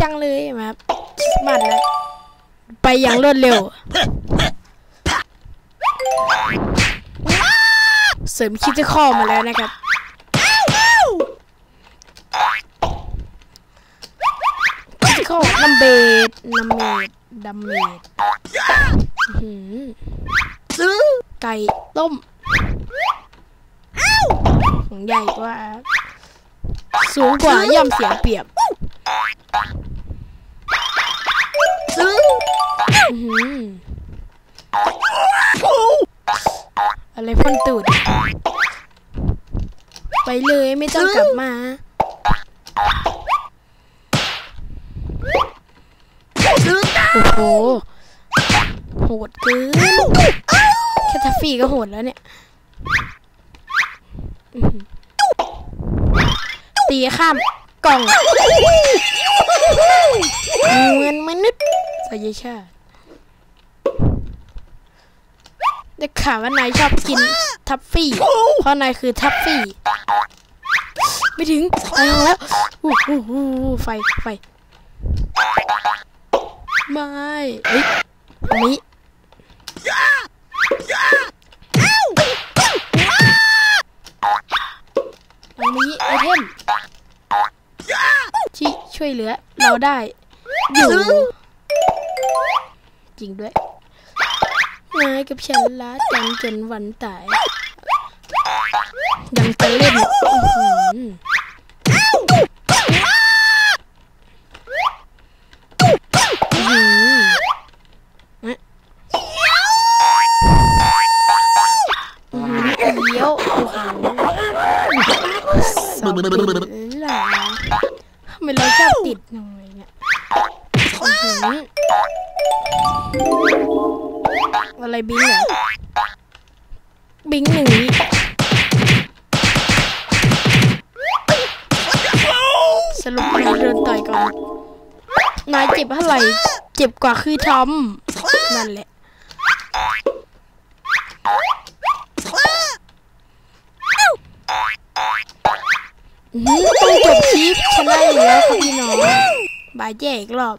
จังเลยมามัดแล้วไปอย่างรวดเร็ว เสริมคิดจะข้อมาแล้วนะครับคิดข้อนัมเบดนัมเมดดัมเมดอื้อไก่ต้มของใหญ่กว่า สูงกว่าย่อมเสียเปรียบ อะไรพ่นตูด ไปเลยไม่ต้องกลับมา โอ้โห โหดเกินแค่ทัฟฟี่ก็โหดแล้วเนี่ยตีข้ามกล่องเหมือนมนุษย์สยชาติ ได้ข่าวว่านายชอบกินทัฟฟี่ เพราะนายคือทัฟฟี่ ไม่ถึงไปแล้วอู้หูหูไฟ ไฟ ไม่เฮ้ยอันนี้อันนี้ไอเทมที่ช่วยเหลือเราได้อยู่จริงด้วย นายกับฉันรักกันจนวันตาย ยังจะเล่นเลี้ยวโอ้โหทำไมเราชอบติดหน่อยเนี่ย อะไรบิงเหรอบิงหนึ่งวิสรุปนายโดนต่อยก่อน นายเจ็บเท่าไหร่ เจ็บกว่าคือทอม นั่นแหละหือต้องจบคลิปชนะอยู่แล้วครับพี่น้อง บายแยกอีกรอบ